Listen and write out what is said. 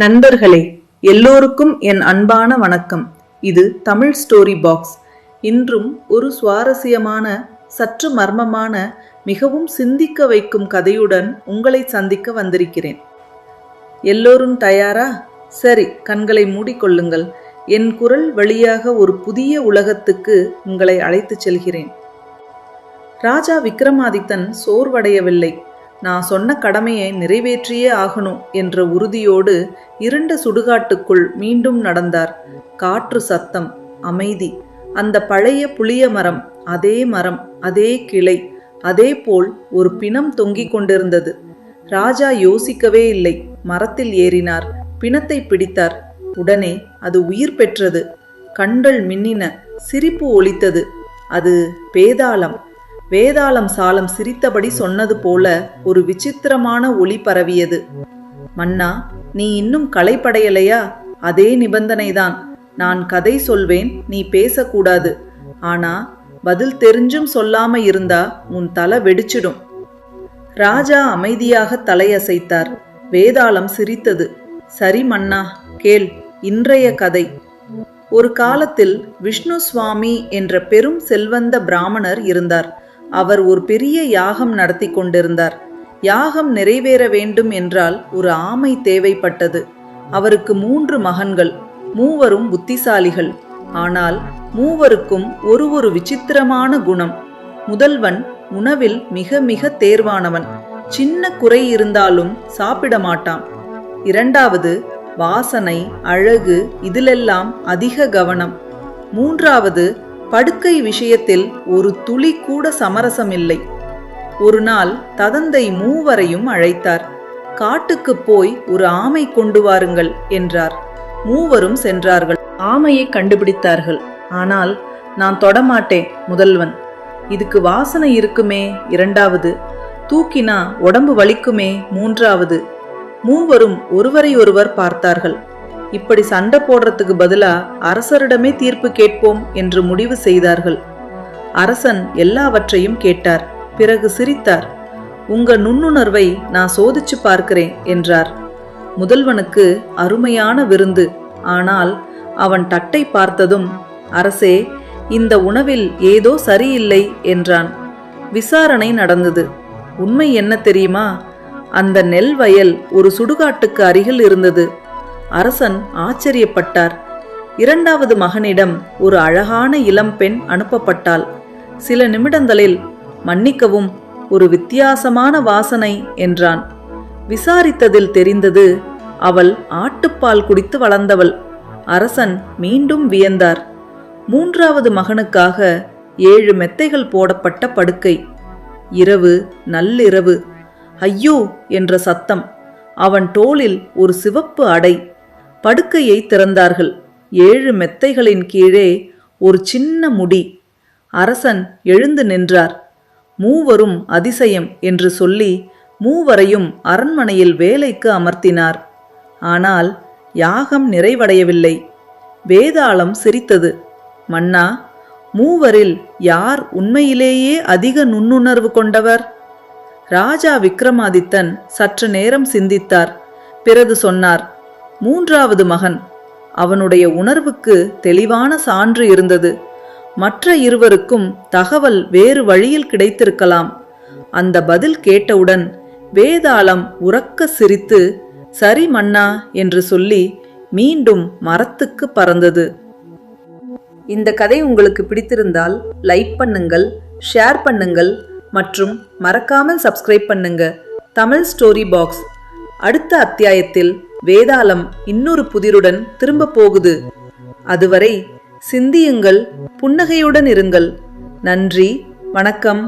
நண்பர்களே எல்லோருக்கும் என் அன்பான வணக்கம். இது தமிழ் ஸ்டோரி பாக்ஸ். இன்றும் ஒரு சுவாரஸ்யமான சற்று மர்மமான மிகவும் சிந்திக்க வைக்கும் கதையுடன் உங்களை சந்திக்க வந்திருக்கிறேன். எல்லோரும் தயாரா? சரி கண்களை மூடிக்கொள்ளுங்கள் என் குரல் வழியாக ஒரு புதிய உலகத்துக்கு உங்களை அழைத்துச் செல்கிறேன். ராஜா விக்ரமாதித்தன் சோர்வடையவில்லை. நான் சொன்ன கடமையை நிறைவேற்றியே ஆகணும் என்ற உறுதியோடு இருண்ட சுடுகாட்டுக்குள் மீண்டும் நடந்தார். காற்று சத்தம் அமைதி. அந்த பழைய புளிய மரம் அதே மரம் அதே கிளை அதே போல் ஒரு பிணம் தொங்கிக் கொண்டிருந்தது. ராஜா யோசிக்கவே இல்லை. மரத்தில் ஏறினார். பிணத்தை பிடித்தார். உடனே அது உயிர் பெற்றது. கண்கள் மின்னின. சிரிப்பு ஒலித்தது. அது பேதாளம். வேதாளம் சாலம் சிரித்தபடி சொன்னது போல ஒரு விசித்திரமான ஒளி பரவியது. மன்னா நீ இன்னும் களைப்படையலையா? அதே நிபந்தனைதான். நான் கதை சொல்வேன் நீ பேசக்கூடாது. ஆனா பதில் தெரிஞ்சும் சொல்லாம இருந்தா உன் தலை வெடிச்சிடும். ராஜா அமைதியாக தலையசைத்தார். வேதாளம் சிரித்தது. சரி மன்னா கேள் இன்றைய கதை. ஒரு காலத்தில் விஷ்ணு சுவாமி என்ற பெரும் செல்வந்த பிராமணர் இருந்தார். அவர் ஒரு பெரிய யாகம் நடத்தி கொண்டிருந்தார். யாகம் நிறைவேற வேண்டும் என்றால் ஒரு ஆமை தேவைப்பட்டது. அவருக்கு மூன்று மகன்கள் மூவரும் புத்திசாலிகள். ஆனால் மூவருக்கும் ஒரு ஒரு விசித்திரமான குணம். முதல்வன் உணவில் மிக மிக தேர்வானவன். சின்ன குறை இருந்தாலும் சாப்பிட மாட்டான். இரண்டாவது வாசனை அழகு இதிலெல்லாம் அதிக கவனம். மூன்றாவது படுக்கை விஷயத்தில் ஒரு துளி கூட சமரசமில்லை. ஒரு நாள் ததந்தை மூவரையும் அழைத்தார். காட்டுக்கு போய் ஒரு ஆமை கொண்டு வாருங்கள் என்றார். மூவரும் சென்றார்கள். ஆமையை கண்டுபிடித்தார்கள். ஆனால் நான் தொடமாட்டேன் முதல்வன். இதுக்கு வாசனை இருக்குமே இரண்டாவது. தூக்கினா உடம்பு வலிக்குமே மூன்றாவது. மூவரும் ஒருவரையொருவர் பார்த்தார்கள். இப்படி சண்டை போடுறதுக்கு பதிலா அரசரிடமே தீர்ப்பு கேட்போம் என்று முடிவு செய்தார்கள். அரசன் எல்லாவற்றையும் கேட்டார். பிறகு சிரித்தார். உங்க நுண்ணுணர்வை நான் சோதிச்சு பார்க்கிறேன் என்றார். முதல்வனுக்கு அருமையான விருந்து. ஆனால் அவன் தட்டை பார்த்ததும் அரசே இந்த உணவில் ஏதோ சரியில்லை என்றான். விசாரணை நடந்தது. உண்மை என்ன தெரியுமா? அந்த நெல் வயல் ஒரு சுடுகாட்டுக்கு அருகில் இருந்தது. அரசன் ஆச்சரியப்பட்டார். இரண்டாவது மகனிடம் ஒரு அழகான இளம்பெண் அனுப்பப்பட்டாள். சில நிமிடங்களில் மன்னிக்கவும் ஒரு வித்தியாசமான வாசனை என்றான். விசாரித்ததில் தெரிந்தது அவள் ஆட்டுப்பால் குடித்து வளர்ந்தவள். அரசன் மீண்டும் வியந்தார். மூன்றாவது மகனுக்காக ஏழு மெத்தைகள் போடப்பட்ட படுக்கை. இரவு நள்ளிரவு. ஐயோ! என்ற சத்தம். அவன் தோளில் ஒரு சிவப்பு அடை. படுக்கையை திறந்தார்கள். ஏழு மெத்தைகளின் கீழே ஒரு சின்ன முடி. அரசன் எழுந்து நின்றார். மூவரும் அதிசயம் என்று சொல்லி மூவரையும் அரண்மனையில் வேலைக்கு அமர்த்தினார். ஆனால் யாகம் நிறைவடையவில்லை. வேதாளம் சிரித்தது. மன்னா மூவரில் யார் உண்மையிலேயே அதிக நுண்ணுணர்வு கொண்டவர்? ராஜா விக்ரமாதித்தன் சற்று நேரம் சிந்தித்தார். பிறகு சொன்னார் மூன்றாவது மகன். அவனுடைய உணர்வுக்கு தெளிவான சான்று இருந்தது. மற்ற இருவருக்கும் தகவல் வேறு வழியில் கிடைத்திருக்கலாம். அந்த பதில் கேட்டவுடன் வேதாளம் உறக்க சிரித்து சரி மன்னா என்று சொல்லி மீண்டும் மரத்துக்கு பறந்தது. இந்த கதை உங்களுக்கு பிடித்திருந்தால் லைக் பண்ணுங்கள் ஷேர் பண்ணுங்கள் மற்றும் மறக்காமல் சப்ஸ்கிரைப் பண்ணுங்க. Tamil story box. அடுத்த அத்தியாயத்தில் வேதாளம் இன்னொரு புதிருடன் திரும்ப போகுது. அதுவரை சிந்தியுங்கள் புன்னகையுடன் இருங்கள். நன்றி வணக்கம்.